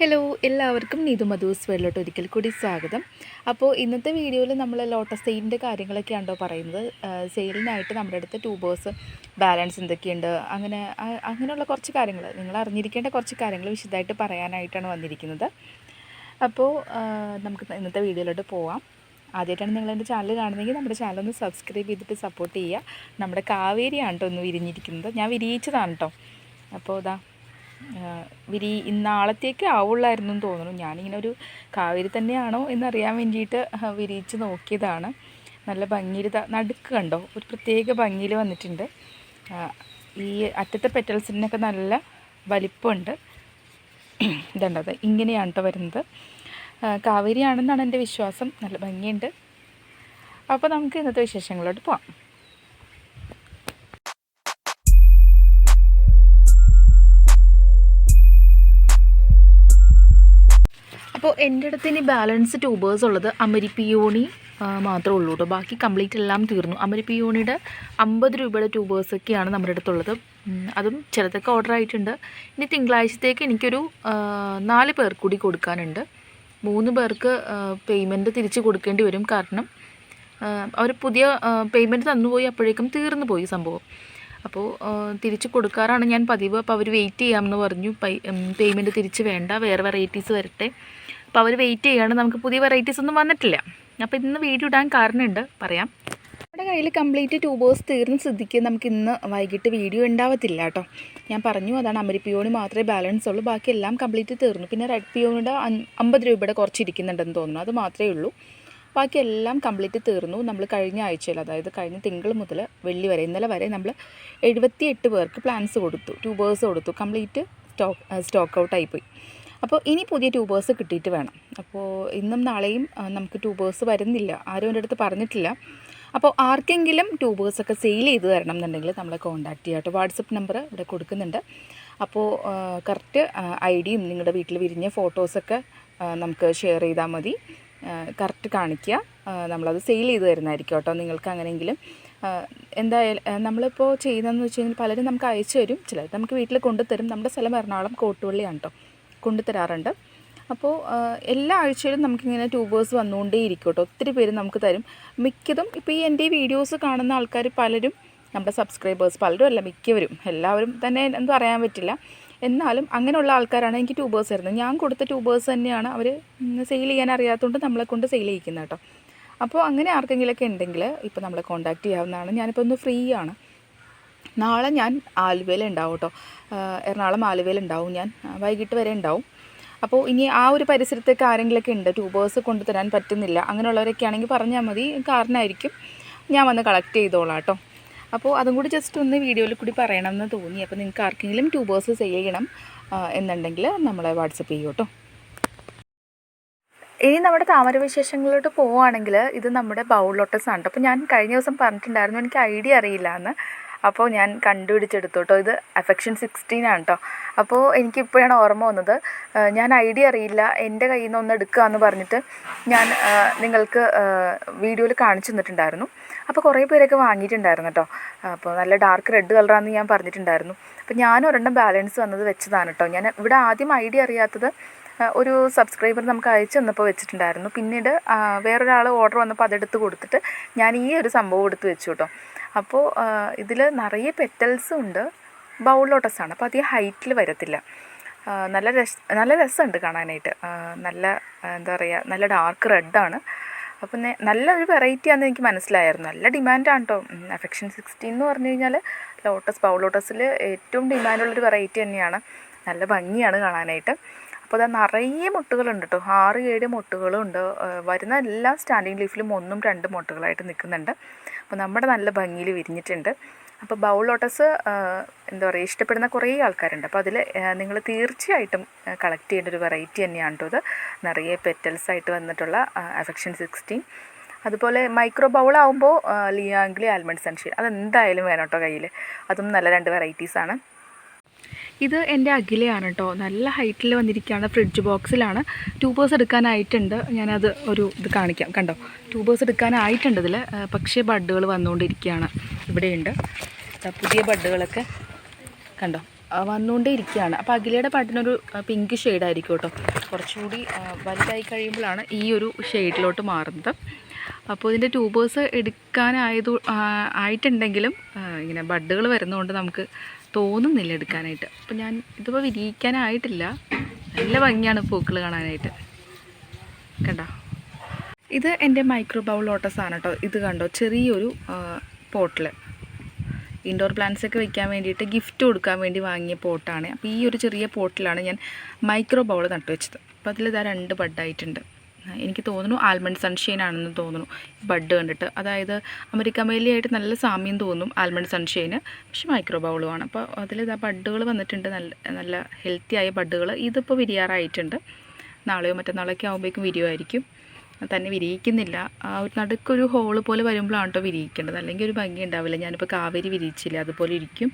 Hello എല്ലാവർക്കും നീതു മധുസ് വെള്ളോട്ട് ഒരിക്കൽ കൂടി സ്വാഗതം. അപ്പോൾ ഇന്നത്തെ വീഡിയോയിൽ നമ്മൾ ലോട്ടസ് സെയിലിന്റെ കാര്യങ്ങളൊക്കെയാണോ പറയുന്നത്. സെയിലിനായിട്ട് നമ്മുടെ അടുത്ത് ട്യൂബേഴ്സ് ബാലൻസ് എന്തൊക്കെയുണ്ട്? അങ്ങനെ അങ്ങനെയുള്ള കുറച്ച് കാര്യങ്ങൾ. നിങ്ങൾ അറിഞ്ഞിരിക്കേണ്ട കുറച്ച് കാര്യങ്ങൾ വിശദമായിട്ട് പറയാനായിട്ടാണ് വന്നിരിക്കുന്നത്. അപ്പോൾ നമുക്ക് ഇന്നത്തെ വീഡിയോയിലോട്ട് പോവാം. ആദ്യമായിട്ടാണ് നിങ്ങൾ എന്റെ ചാനൽ കാണുന്നതെങ്കിൽ നമ്മുടെ ചാനൽ ഒന്ന് സബ്സ്ക്രൈബ് ചെയ്തിട്ട് സപ്പോർട്ട് ചെയ്യുക. നമ്മുടെ കാവേരിയാണ് കേട്ടോ ഒന്ന് വിരിഞ്ഞിരിക്കുന്നത്. ഞാൻ വിരിയിച്ചതാണ് കേട്ടോ. അപ്പോൾ ഇതാ വിരി ഇന്നാളത്തേക്ക് ആവുള്ളായിരുന്നു എന്ന് തോന്നുന്നു. ഞാനിങ്ങനെ ഒരു കാവേരി തന്നെയാണോ എന്നറിയാൻ വേണ്ടിയിട്ട് വിരിയിച്ച് നോക്കിയതാണ്. നല്ല ഭംഗിയിൽ നടുക്ക് കണ്ടോ? ഒരു പ്രത്യേക ഭംഗിയിൽ വന്നിട്ടുണ്ട്. ഈ അറ്റത്തെ പെറ്റൽസിനൊക്കെ നല്ല വലിപ്പമുണ്ട്. ഇതുണ്ടത് ഇങ്ങനെയാണ് കേട്ടോ വരുന്നത്. കാവേരിയാണെന്നാണ് എന്റെ വിശ്വാസം. നല്ല ഭംഗിയുണ്ട്. അപ്പോൾ നമുക്ക് ഇന്നത്തെ വിശേഷങ്ങളോട്ട് പോവാം. അപ്പോൾ എന്റെ അടുത്ത് ഇനി ബാലൻസ് ട്യൂബേഴ്സ് ഉള്ളത് അമരിപ്പിയോണി മാത്രമേ ഉള്ളൂ കേട്ടോ ബാക്കി കംപ്ലീറ്റ് എല്ലാം തീർന്നു. അമരിപ്പിയോണിയുടെ അമ്പത് രൂപയുടെ ട്യൂബേഴ്സൊക്കെയാണ് നമ്മുടെ അടുത്തുള്ളത്. അതും ചിലതൊക്കെ ഓർഡർ ആയിട്ടുണ്ട്. ഇനി തിങ്കളാഴ്ചത്തേക്ക് എനിക്കൊരു നാല് പേർ കൂടി കൊടുക്കാനുണ്ട്. മൂന്ന് പേർക്ക് പേയ്മെന്റ് തിരിച്ച് കൊടുക്കേണ്ടി വരും. കാരണം അവർ പുതിയ പേയ്മെന്റ് തന്നുപോയി അപ്പോഴേക്കും തീർന്നു പോയി സംഭവം. അപ്പോൾ തിരിച്ച് കൊടുക്കാറാണ് ഞാൻ പതിവ്. അപ്പോൾ അവർ വെയിറ്റ് ചെയ്യാമെന്ന് പറഞ്ഞു. പേയ്മെന്റ് തിരിച്ച് വേണ്ട. വേറെ വെറൈറ്റീസ് വരട്ടെ. അപ്പോൾ അവർ വെയിറ്റ് ചെയ്യാണ്. നമുക്ക് പുതിയ വെറൈറ്റീസ് ഒന്നും വന്നിട്ടില്ല. അപ്പോൾ ഇന്ന് വീഡിയോ ഇടാൻ കാരണമുണ്ട്. പറയാം. നമ്മുടെ കയ്യിൽ കംപ്ലീറ്റ് ട്യൂബേഴ്സ് തീർന്ന സ്ഥിതിക്ക് നമുക്ക് ഇന്ന് വൈകിട്ട് വീഡിയോ ഉണ്ടാവത്തില്ല കേട്ടോ. ഞാൻ പറഞ്ഞു അതാണ് അമരി പിയോണി മാത്രമേ ബാലൻസ് ഉള്ളൂ. ബാക്കി എല്ലാം കംപ്ലീറ്റ് തീർന്നു. പിന്നെ റെഡ് പിയോണിയുടെ അമ്പത് രൂപയുടെ കുറച്ച് ഇരിക്കുന്നുണ്ടെന്ന് തോന്നുന്നു. അത് മാത്രമേ ഉള്ളൂ. ബാക്കി എല്ലാം കംപ്ലീറ്റ് തീർന്നു. നമ്മൾ കഴിഞ്ഞ ആഴ്ചയിൽ അതായത് കഴിഞ്ഞ തിങ്കൾ മുതൽ വെള്ളി വരെ ഇന്നലെ വരെ നമ്മൾ എഴുപത്തി എട്ട് പേർക്ക് പ്ലാൻസ് കൊടുത്തു. ട്യൂബേഴ്സ് കൊടുത്തു. കംപ്ലീറ്റ് സ്റ്റോക്ക് സ്റ്റോക്ക് ഔട്ട് ആയിപ്പോയി. അപ്പോൾ ഇനി പുതിയ ട്യൂബേഴ്സ് കിട്ടിയിട്ട് വേണം. അപ്പോൾ ഇന്നും നാളെയും നമുക്ക് ട്യൂബേഴ്സ് വരുന്നില്ല. ആരും എന്റെ അടുത്ത് പറഞ്ഞിട്ടില്ല. അപ്പോൾ ആർക്കെങ്കിലും ട്യൂബേഴ്സൊക്കെ സെയിൽ ചെയ്ത് തരണം എന്നുണ്ടെങ്കിൽ നമ്മളെ കോൺടാക്ട് ചെയ്യാം കേട്ടോ. വാട്സപ്പ് നമ്പർ ഇവിടെ കൊടുക്കുന്നുണ്ട്. അപ്പോൾ കറക്റ്റ് ഐ ഡിയും നിങ്ങളുടെ വീട്ടിൽ വിരിഞ്ഞ ഫോട്ടോസൊക്കെ നമുക്ക് ഷെയർ ചെയ്താൽ മതി. കറക്റ്റ് കാണിക്കുക. നമ്മളത് സെയിൽ ചെയ്ത് തരുന്നതായിരിക്കും കേട്ടോ. നിങ്ങൾക്ക് അങ്ങനെയെങ്കിലും എന്തായാലും നമ്മളിപ്പോൾ ചെയ്യുന്നതെന്ന് വെച്ച് കഴിഞ്ഞാൽ പലരും നമുക്ക് അയച്ചു തരും. ചിലർ നമുക്ക് വീട്ടിൽ കൊണ്ടുതരും. നമ്മുടെ സ്ഥലം എറണാകുളം കോട്ടുപള്ളിയാണ് കേട്ടോ. കൊണ്ടുതരാറുണ്ട്. അപ്പോൾ എല്ലാ ആഴ്ചയിലും നമുക്കിങ്ങനെ ട്യൂബേഴ്സ് വന്നുകൊണ്ടേ ഇരിക്കും കേട്ടോ ഒത്തിരി പേര് നമുക്ക് തരും. മിക്കതും ഇപ്പോൾ ഈ എന്റെ വീഡിയോസ് കാണുന്ന ആൾക്കാർ പലരും നമ്മുടെ സബ്സ്ക്രൈബേഴ്സ് പലരും അല്ല മിക്കവരും എല്ലാവരും തന്നെ എന്തും അറിയാൻ പറ്റില്ല. എന്നാലും അങ്ങനെയുള്ള ആൾക്കാരാണ് എനിക്ക് ട്യൂബേഴ്സ് തരുന്നത്. ഞാൻ കൊടുത്ത ട്യൂബേഴ്സ് തന്നെയാണ് അവർ സെയിൽ ചെയ്യാൻ അറിയാത്തതുകൊണ്ട് നമ്മളെ കൊണ്ട് സെയിൽ ചെയ്യിക്കുന്നത് കേട്ടോ. അപ്പോൾ അങ്ങനെ ആർക്കെങ്കിലുമൊക്കെ ഉണ്ടെങ്കിൽ ഇപ്പോൾ നമ്മളെ കോൺടാക്റ്റ് ചെയ്യാവുന്നതാണ്. ഞാനിപ്പോൾ ഒന്ന് ഫ്രീ ആണ് നാളെ ഞാൻ ആലുവയിൽ ഉണ്ടാവും കേട്ടോ. എറണാകുളം ആലുവയിൽ ഉണ്ടാവും ഞാൻ. വൈകിട്ട് വരെ ഉണ്ടാവും. അപ്പോൾ ഇനി ആ ഒരു പരിസരത്തേക്ക് ആരെങ്കിലുമൊക്കെ ഉണ്ട് ട്യൂബേഴ്സ് കൊണ്ടുതരാൻ പറ്റുന്നില്ല അങ്ങനെയുള്ളവരൊക്കെ ആണെങ്കിൽ പറഞ്ഞാൽ മതി കാരണമായിരിക്കും ഞാൻ വന്ന് കളക്ട് ചെയ്തോളാം കേട്ടോ. അപ്പോൾ അതും കൂടി ജസ്റ്റ് ഒന്ന് വീഡിയോയിൽ കൂടി പറയണം എന്ന് തോന്നി. അപ്പോൾ നിങ്ങൾക്ക് ആർക്കെങ്കിലും ട്യൂബേഴ്സ് ചെയ്യണം എന്നുണ്ടെങ്കിൽ നമ്മളെ വാട്സപ്പ് ചെയ്യൂ കേട്ടോ. ഇനി നമ്മുടെ താമര വിശേഷങ്ങളിലോട്ട് പോവുകയാണെങ്കിൽ ഇത് നമ്മുടെ ബൗൾ ലോട്ടസ് ആണ്. അപ്പോൾ ഞാൻ കഴിഞ്ഞ ദിവസം പറഞ്ഞിട്ടുണ്ടായിരുന്നു എനിക്ക് ഐഡിയ അറിയില്ല എന്ന് അപ്പോൾ ഞാൻ കണ്ടുപിടിച്ചെടുത്തു കേട്ടോ ഇത് അഫെക്ഷൻ സിക്സ്റ്റീൻ ആണ് കേട്ടോ അപ്പോൾ എനിക്കിപ്പോഴാണ് ഓർമ്മ വന്നത് ഞാൻ ഐഡിയ അറിയില്ല എന്റെ കയ്യിൽ നിന്ന് ഒന്ന് എടുക്കുക എന്ന് പറഞ്ഞിട്ട് ഞാൻ നിങ്ങൾക്ക് വീഡിയോയിൽ കാണിച്ചു തന്നിട്ടുണ്ടായിരുന്നു. അപ്പോൾ കുറേ പേരൊക്കെ വാങ്ങിയിട്ടുണ്ടായിരുന്നു കേട്ടോ അപ്പോൾ നല്ല ഡാർക്ക് റെഡ് കളറാണെന്ന് ഞാൻ പറഞ്ഞിട്ടുണ്ടായിരുന്നു. അപ്പോൾ ഞാൻ ഒരെണ്ണം ബാലൻസ് വന്നത് വെച്ചതാണ് കേട്ടോ ഞാൻ ഇവിടെ ആദ്യം ഐഡിയ അറിയാത്തത് ഒരു സബ്സ്ക്രൈബർ നമുക്ക് അയച്ചു തന്നപ്പോൾ വെച്ചിട്ടുണ്ടായിരുന്നു. പിന്നീട് വേറൊരാൾ ഓർഡർ വന്നപ്പോൾ അതെടുത്ത് കൊടുത്തിട്ട് ഞാൻ ഈ ഒരു സംഭവം എടുത്ത് വെച്ചു കേട്ടോ. അപ്പോൾ ഇതിൽ നിറയെ പെറ്റൽസും ഉണ്ട്. ബൗൾ ലോട്ടസാണ് അപ്പോൾ അധികം ഹൈറ്റിൽ വരത്തില്ല. നല്ല രസ നല്ല രസമുണ്ട് കാണാനായിട്ട്. നല്ല എന്താ പറയുക നല്ല ഡാർക്ക് റെഡാണ് അപ്പം നല്ല നല്ലൊരു വെറൈറ്റി ആണെന്ന് എനിക്ക് മനസ്സിലായിരുന്നു. നല്ല ഡിമാൻഡാണ് കേട്ടോ. അഫെക്ഷൻ സിക്സ്റ്റീൻ എന്ന് പറഞ്ഞു കഴിഞ്ഞാൽ ലോട്ടസ് ബൗൾ ലോട്ടസിൽ ഏറ്റവും ഡിമാൻഡുള്ളൊരു വെറൈറ്റി തന്നെയാണ്. നല്ല ഭംഗിയാണ് കാണാനായിട്ട്. അപ്പോൾ അത് നിറയെ മുട്ടുകളുണ്ട് കേട്ടോ ആറ് ഏഴ് മുട്ടുകളുണ്ട്. വരുന്ന എല്ലാ സ്റ്റാൻഡിങ് ലീഫിലും ഒന്നും രണ്ടും മുട്ടുകളായിട്ട് നിൽക്കുന്നുണ്ട്. അപ്പോൾ നമ്മുടെ നല്ല ഭംഗിയിൽ വിരിഞ്ഞിട്ടുണ്ട്. അപ്പോൾ ബൗൾ ലോട്ടസ് എന്താ പറയുക ഇഷ്ടപ്പെടുന്ന കുറേ ആൾക്കാരുണ്ട്. അപ്പോൾ അതിൽ നിങ്ങൾ തീർച്ചയായിട്ടും കളക്ട് ചെയ്യേണ്ട ഒരു വെറൈറ്റി തന്നെയാണ് കേട്ടോ ഇത്. നിറയെ പെറ്റൽസ് ആയിട്ട് വന്നിട്ടുള്ള അഫെക്ഷൻ സിക്സ്റ്റീൻ. അതുപോലെ മൈക്രോ ബൗൾ ആവുമ്പോൾ ലിയാംഗ്ലി ആൽമണ്ട് സൺഷൈൻ അതെന്തായാലും വേണം കേട്ടോ കയ്യിൽ അതും നല്ല രണ്ട് വെറൈറ്റീസാണ്. ഇത് എന്റെ അഖിലയാണ് കേട്ടോ നല്ല ഹൈറ്റിൽ വന്നിരിക്കുകയാണ് ഫ്രിഡ്ജ് ബോക്സിലാണ്. ട്യൂബേഴ്സ് എടുക്കാനായിട്ടുണ്ട്. ഞാനത് ഒരു ഇത് കാണിക്കാം. കണ്ടോ? ട്യൂബേഴ്സ് എടുക്കാനായിട്ടുണ്ട് ഇതിൽ പക്ഷേ ബഡ്ഡുകൾ വന്നുകൊണ്ടിരിക്കുകയാണ്. ഇവിടെയുണ്ട്. പുതിയ ബഡ്ഡുകളൊക്കെ കണ്ടോ? വന്നുകൊണ്ടേ ഇരിക്കുകയാണ് അപ്പോൾ അഖിലയുടെ പാട്ടിനൊരു പിങ്ക് ഷെയ്ഡായിരിക്കും കേട്ടോ കുറച്ചുകൂടി വലുതായി കഴിയുമ്പോഴാണ് ഈ ഒരു ഷെയ്ഡിലോട്ട് മാറുന്നത്. അപ്പോൾ ഇതിന്റെ ട്യൂബേഴ്സ് എടുക്കാനായത് ആയിട്ടുണ്ടെങ്കിലും ഇങ്ങനെ ബഡ്ഡുകൾ വരുന്നതുകൊണ്ട് നമുക്ക് തോന്നുന്നില്ല എടുക്കാനായിട്ട്. അപ്പോൾ ഞാൻ ഇതിപ്പോൾ വിരിയിക്കാനായിട്ടില്ല. നല്ല ഭംഗിയാണ് പൂക്കൾ കാണാനായിട്ട്. കണ്ടോ? ഇത് എന്റെ മൈക്രോ ബൗൾ ലോട്ടസ് ആണ് കേട്ടോ ഇത് കണ്ടോ? ചെറിയൊരു പോട്ടിൽ ഇൻഡോർ പ്ലാന്റ്സ് ഒക്കെ വെക്കാൻ വേണ്ടിയിട്ട് ഗിഫ്റ്റ് കൊടുക്കാൻ വേണ്ടി വാങ്ങിയ പോട്ടാണ്. അപ്പോൾ ഈ ഒരു ചെറിയ പോട്ടിലാണ് ഞാൻ മൈക്രോ ബൗൾ നട്ടുവെച്ചത് അപ്പോൾ അതിൽ ഇതാ രണ്ട് ബഡായിട്ടുണ്ട് എനിക്ക് തോന്നുന്നു ആൽമണ്ട് സൺഷെയിൻ ആണെന്ന് തോന്നുന്നു. ബഡ് കണ്ടിട്ട്. അതായത് അമേരിക്ക മേലിയായിട്ട് നല്ല സാമ്യം തോന്നും ആൽമണ്ട് സൺഷെയിന് പക്ഷേ മൈക്രോ ബൗളുമാണ് അപ്പോൾ അതിൽ ഇതാ ബഡുകൾ വന്നിട്ടുണ്ട്. നല്ല നല്ല ആയ ബഡുകൾ. ഇതിപ്പോൾ വിരിയാറായിട്ടുണ്ട്. നാളെയോ മറ്റന്നാളൊക്കെ ആകുമ്പോഴേക്കും വിരിയുമായിരിക്കും. തന്നെ വിരിയിക്കുന്നില്ല. ഒരു നടുക്കൊരു ഹോൾ പോലെ വരുമ്പോഴാണ് കേട്ടോ വിരിയിക്കേണ്ടത്. അല്ലെങ്കിൽ ഒരു ഭംഗി ഉണ്ടാവില്ല. ഞാനിപ്പോൾ കാവേരി വിരിയിച്ചില്ല? അതുപോലെ ഇരിക്കും.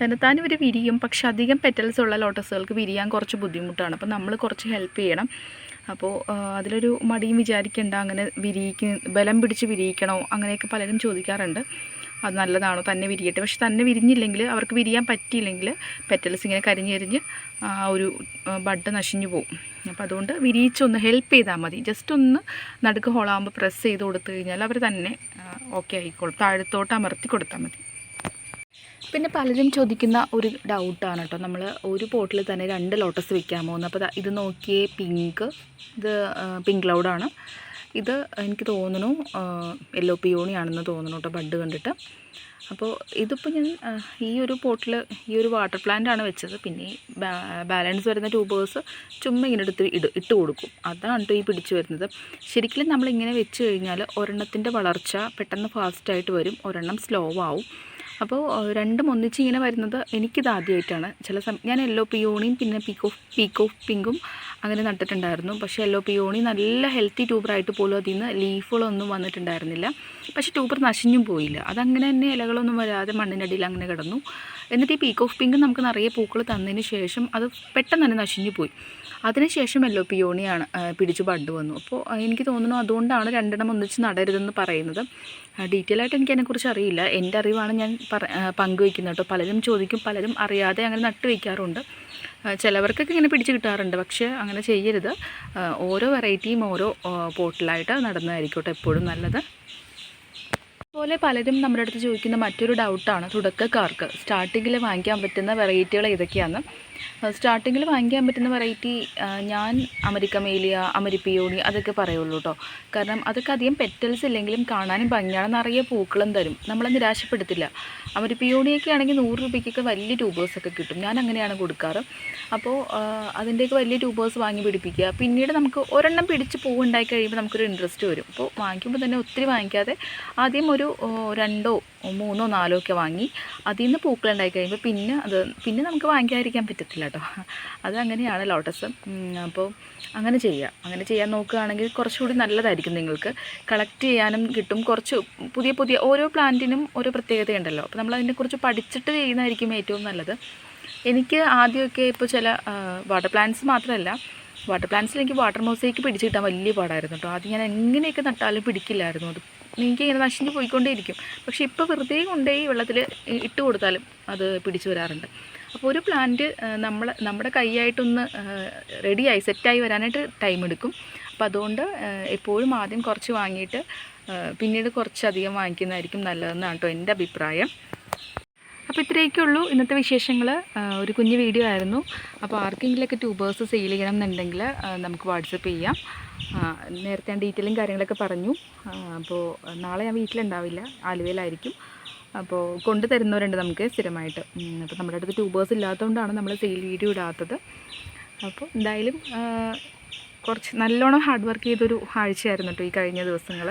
തന്നെത്താൻ ഇവർ വിരിയും. പക്ഷേ അധികം പെറ്റൽസ് ഉള്ള ലോട്ടസുകൾക്ക് വിരിയാൻ കുറച്ച് ബുദ്ധിമുട്ടാണ്. അപ്പോൾ നമ്മൾ കുറച്ച് ഹെൽപ്പ് ചെയ്യണം. അപ്പോൾ അതിലൊരു മടിയും വിചാരിക്കേണ്ട അങ്ങനെ വിരിയിക്ക ബലം പിടിച്ച് വിരിയിക്കണോ അങ്ങനെയൊക്കെ പലരും ചോദിക്കാറുണ്ട്. അത് നല്ലതാണോ തന്നെ വിരിയട്ടെ. പക്ഷെ തന്നെ വിരിഞ്ഞില്ലെങ്കിൽ അവർക്ക് വിരിയാൻ പറ്റിയില്ലെങ്കിൽ പെറ്റൽസ് ഇങ്ങനെ കരിഞ്ഞെരിഞ്ഞ് ആ ഒരു ബഡ് നശിഞ്ഞു പോകും അപ്പോൾ അതുകൊണ്ട് വിരിയിച്ചൊന്ന് ഹെൽപ്പ് ചെയ്താൽ മതി. ജസ്റ്റ് ഒന്ന് നടുക്ക് ഹോളാകുമ്പോൾ പ്രസ് ചെയ്ത് കൊടുത്തു കഴിഞ്ഞാൽ അവർ തന്നെ ഓക്കെ ആയിക്കോളും. താഴത്തോട്ട് അമർത്തി കൊടുത്താൽ മതി. പിന്നെ പലരും ചോദിക്കുന്ന ഒരു ഡൗട്ടാണ് കേട്ടോ നമ്മൾ ഒരു പോട്ടിൽ തന്നെ രണ്ട് ലോട്ടസ് വെക്കാമോ എന്ന്. അപ്പോൾ ഇത് നോക്കിയേ പിങ്ക് ഇത് പിങ്ക് ക്ലൗഡാണ് ഇത് എനിക്ക് തോന്നുന്നു യെല്ലോ പിയോണിയാണെന്ന് തോന്നുന്നു കേട്ടോ ബഡ് കണ്ടിട്ട്. അപ്പോൾ ഇതിപ്പോൾ ഞാൻ ഈ ഒരു പോട്ടിൽ ഈ ഒരു വാട്ടർ പ്ലാന്റ് ആണ് വെച്ചത്. പിന്നെ ബാലൻസ് വരുന്ന ട്യൂബേഴ്സ് ചുമ്മാ ഇങ്ങനെ എടുത്ത് ഇട് ഇട്ട് കൊടുക്കും. അതാണ് കേട്ടോ ഈ പിടിച്ചു വരുന്നത്. ശരിക്കും നമ്മളിങ്ങനെ വെച്ച് കഴിഞ്ഞാൽ ഒരെണ്ണത്തിന്റെ വളർച്ച പെട്ടെന്ന് ഫാസ്റ്റായിട്ട് വരും. ഒരെണ്ണം സ്ലോ ആവും. അപ്പോൾ രണ്ടും ഒന്നിച്ച് ഇങ്ങനെ വരുന്നത് എനിക്കിത് ആദ്യമായിട്ടാണ് ചില സമയം ഞാൻ യെല്ലോ പിയോണിയും പിന്നെ പീക്ക് ഓഫ് പീക്ക് ഓഫ് പിങ്കും അങ്ങനെ നട്ടിട്ടുണ്ടായിരുന്നു. പക്ഷേ യെല്ലോ പിയോണി നല്ല ഹെൽത്തി ട്യൂബറായിട്ട് പോലും അതിൽ നിന്ന് ലീഫുകളൊന്നും വന്നിട്ടുണ്ടായിരുന്നില്ല. പക്ഷേ ട്യൂബർ നശിഞ്ഞും പോയില്ല. അതങ്ങനെ തന്നെ ഇലകളൊന്നും വരാതെ മണ്ണിനടിയിൽ അങ്ങനെ കിടന്നു. എന്നിട്ട് ഈ പീക്ക് ഓഫ് പിങ്ക് നമുക്ക് നിറയെ പൂക്കൾ തന്നതിന് ശേഷം അത് പെട്ടെന്ന് തന്നെ നശിഞ്ഞു പോയി. അതിനുശേഷം യെല്ലോ പിയോണിയാണ് പിടിച്ച് ബഡ് വന്നു അപ്പോൾ എനിക്ക് തോന്നുന്നു അതുകൊണ്ടാണ് രണ്ടെണ്ണം ഒന്നിച്ച് നടരുതെന്ന് പറയുന്നത്. ഡീറ്റെയിൽ ആയിട്ട് എനിക്ക് അതിനെക്കുറിച്ച് അറിയില്ല. എന്റെ അറിവാണ് ഞാൻ പറ പങ്കുവയ്ക്കുന്നത് കേട്ടോ. പലരും ചോദിക്കും പലരും അറിയാതെ അങ്ങനെ നട്ട് വയ്ക്കാറുണ്ട് ചിലവർക്കൊക്കെ ഇങ്ങനെ പിടിച്ച് കിട്ടാറുണ്ട്. പക്ഷേ അങ്ങനെ ചെയ്യരുത്. ഓരോ വെറൈറ്റിയും ഓരോ പോട്ടിലായിട്ട് നടന്നതായിരിക്കും കേട്ടോ എപ്പോഴും നല്ലത്. അതുപോലെ പലരും നമ്മുടെ അടുത്ത് ചോദിക്കുന്ന മറ്റൊരു ഡൗട്ടാണ് തുടക്കക്കാർക്ക് സ്റ്റാർട്ടിങ്ങിൽ വാങ്ങിക്കാൻ പറ്റുന്ന വെറൈറ്റികൾ ഏതൊക്കെയാണ്? സ്റ്റാർട്ടിങ്ങിൽ വാങ്ങിക്കാൻ പറ്റുന്ന വെറൈറ്റി ഞാൻ അമരിക്ക മേലിയ അമരിപ്പിയോണി അതൊക്കെ പറയുള്ളൂ കേട്ടോ കാരണം അതൊക്കെ അധികം പെറ്റൽസ് ഇല്ലെങ്കിലും കാണാനും ഭംഗിയാണ് നിറയെ പൂക്കളും തരും. നമ്മളെ നിരാശപ്പെടുത്തില്ല. അമരിപ്പിയോണിയൊക്കെ ആണെങ്കിൽ നൂറ് രൂപയ്ക്കൊക്കെ വലിയ ട്യൂബേഴ്സൊക്കെ കിട്ടും. ഞാൻ അങ്ങനെയാണ് കൊടുക്കാറ്. അപ്പോൾ അതിന്റെയൊക്കെ വലിയ ട്യൂബേഴ്സ് വാങ്ങി പിടിപ്പിക്കുക. പിന്നീട് നമുക്ക് ഒരെണ്ണം പിടിച്ച് പൂവുണ്ടായി കഴിയുമ്പോൾ നമുക്കൊരു ഇൻട്രസ്റ്റ് വരും. അപ്പോൾ വാങ്ങിക്കുമ്പോൾ തന്നെ ഒത്തിരി വാങ്ങിക്കാതെ ആദ്യം ഒരു ഓ, രണ്ടോ മൂന്നോ നാലോ ഒക്കെ വാങ്ങി അതിൽ നിന്ന് പൂക്കളുണ്ടായി കഴിയുമ്പോൾ പിന്നെ അത് പിന്നെ നമുക്ക് വാങ്ങിക്കാതിരിക്കാൻ പറ്റത്തില്ല കേട്ടോ അത് അങ്ങനെയാണ് ലോട്ടസ്. അപ്പോൾ അങ്ങനെ ചെയ്യുക അങ്ങനെ ചെയ്യാൻ നോക്കുകയാണെങ്കിൽ കുറച്ചുകൂടി നല്ലതായിരിക്കും നിങ്ങൾക്ക്. കളക്ട് ചെയ്യാനും കിട്ടും. കുറച്ച് പുതിയ പുതിയ ഓരോ പ്ലാന്റിനും ഓരോ പ്രത്യേകതയുണ്ടല്ലോ അപ്പോൾ നമ്മൾ അതിനെക്കുറിച്ച് പഠിച്ചിട്ട് ചെയ്യുന്നതായിരിക്കും ഏറ്റവും നല്ലത്. എനിക്ക് ആദ്യമൊക്കെ ഇപ്പോൾ ചില വാട്ടർ പ്ലാന്റ്സ് മാത്രമല്ല വാട്ടർ പ്ലാന്റ്സിൽ എനിക്ക് വാട്ടർ മൗസേക്ക് പിടിച്ച് കിട്ടാൻ വലിയ പാടായിരുന്നു കേട്ടോ അത് ഞാൻ എങ്ങനെയൊക്കെ നട്ടാലും പിടിക്കില്ലായിരുന്നു. അത് എനിക്ക് ഇങ്ങനെ നശിഞ്ഞ് പോയിക്കൊണ്ടേയിരിക്കും. പക്ഷേ ഇപ്പോൾ വെറുതെ കൊണ്ടുപോയി വെള്ളത്തിൽ ഇട്ട് കൊടുത്താലും അത് പിടിച്ചു വരാറുണ്ട്. അപ്പോൾ ഒരു പ്ലാന്റ് നമ്മൾ നമ്മുടെ കൈയായിട്ടൊന്ന് റെഡിയായി സെറ്റായി വരാനായിട്ട് ടൈം എടുക്കും. അപ്പോൾ അതുകൊണ്ട് എപ്പോഴും ആദ്യം കുറച്ച് വാങ്ങിയിട്ട് പിന്നീട് കുറച്ചധികം വാങ്ങിക്കുന്നതായിരിക്കും നല്ലതെന്നാണ് കേട്ടോ എന്റെ അഭിപ്രായം. അപ്പോൾ ഇത്രയൊക്കെ ഉള്ളൂ ഇന്നത്തെ വിശേഷങ്ങൾ ഒരു കുഞ്ഞു വീഡിയോ ആയിരുന്നു. അപ്പോൾ ആർക്കെങ്കിലൊക്കെ ട്യൂബേഴ്സ് സെയിൽ ചെയ്യണം എന്നുണ്ടെങ്കിൽ നമുക്ക് വാട്സപ്പ് ചെയ്യാം. നേരത്തെ ഞാൻ ഡീറ്റെയിലും കാര്യങ്ങളൊക്കെ പറഞ്ഞു. അപ്പോൾ നാളെ ഞാൻ വീട്ടിലുണ്ടാവില്ല. ആലുവയിലായിരിക്കും. അപ്പോൾ കൊണ്ടു തരുന്നവരുണ്ട് നമുക്ക് സ്ഥിരമായിട്ട്. അപ്പോൾ നമ്മുടെ അടുത്ത് ട്യൂബേഴ്സ് ഇല്ലാത്തതുകൊണ്ടാണ് നമ്മൾ സെയിൽ വീഡിയോ ഇടാത്തത്. അപ്പോൾ എന്തായാലും കുറച്ച് നല്ലോണം ഹാർഡ് വർക്ക് ചെയ്തൊരു ആഴ്ചയായിരുന്നു കേട്ടോ ഈ കഴിഞ്ഞ ദിവസങ്ങൾ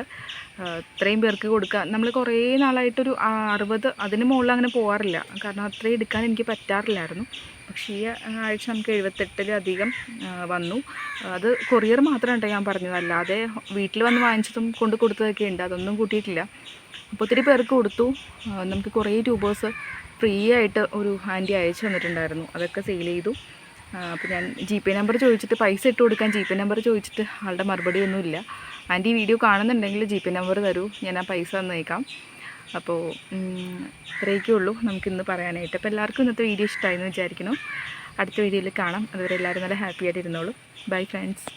ഇത്രയും പേർക്ക് കൊടുക്കുക നമ്മൾ കുറേ നാളായിട്ടൊരു അറുപത് അതിന് മുകളിൽ അങ്ങനെ പോകാറില്ല കാരണം അത്രയും എടുക്കാൻ എനിക്ക് പറ്റാറില്ലായിരുന്നു. പക്ഷേ ഈ ആഴ്ച നമുക്ക് എഴുപത്തെട്ടിലധികം വന്നു. അത് കൊറിയർ മാത്രമാണ് ഉണ്ടോ ഞാൻ പറഞ്ഞത്. അല്ലാതെ വീട്ടിൽ വന്ന് വാങ്ങിച്ചതും കൊണ്ട് കൊടുത്തതൊക്കെ ഉണ്ട്. അതൊന്നും കൂട്ടിയിട്ടില്ല. അപ്പോൾ ഒത്തിരി പേർക്ക് കൊടുത്തു. നമുക്ക് കുറേ ട്യൂബേഴ്സ് ഫ്രീ ആയിട്ട് ഒരു ആന്റി അയച്ചു തന്നിട്ടുണ്ടായിരുന്നു. അതൊക്കെ സെയിൽ ചെയ്തു. അപ്പോൾ ഞാൻ ജി പേ നമ്പർ ചോദിച്ചിട്ട് പൈസ ഇട്ട് കൊടുക്കാൻ ജി പേ നമ്പർ ചോദിച്ചിട്ട് ആളുടെ മറുപടി ഒന്നുമില്ല. ഈ വീഡിയോ കാണുന്നുണ്ടെങ്കിൽ ജി പേ നമ്പർ തരൂ. ഞാൻ ആ പൈസ തന്നേക്കാം. അപ്പോൾ ഇത്രയൊക്കെ ഉള്ളൂ. നമുക്കിന്ന് പറയാനായിട്ട്. അപ്പോൾ എല്ലാവർക്കും ഇന്നത്തെ വീഡിയോ ഇഷ്ടമായി എന്ന് വിചാരിക്കുന്നു. അടുത്ത വീഡിയോയിൽ കാണാം. അതുവരെ എല്ലാവരും നല്ല ഹാപ്പി ആയിട്ട് ഇരുന്നോളൂ. Bye friends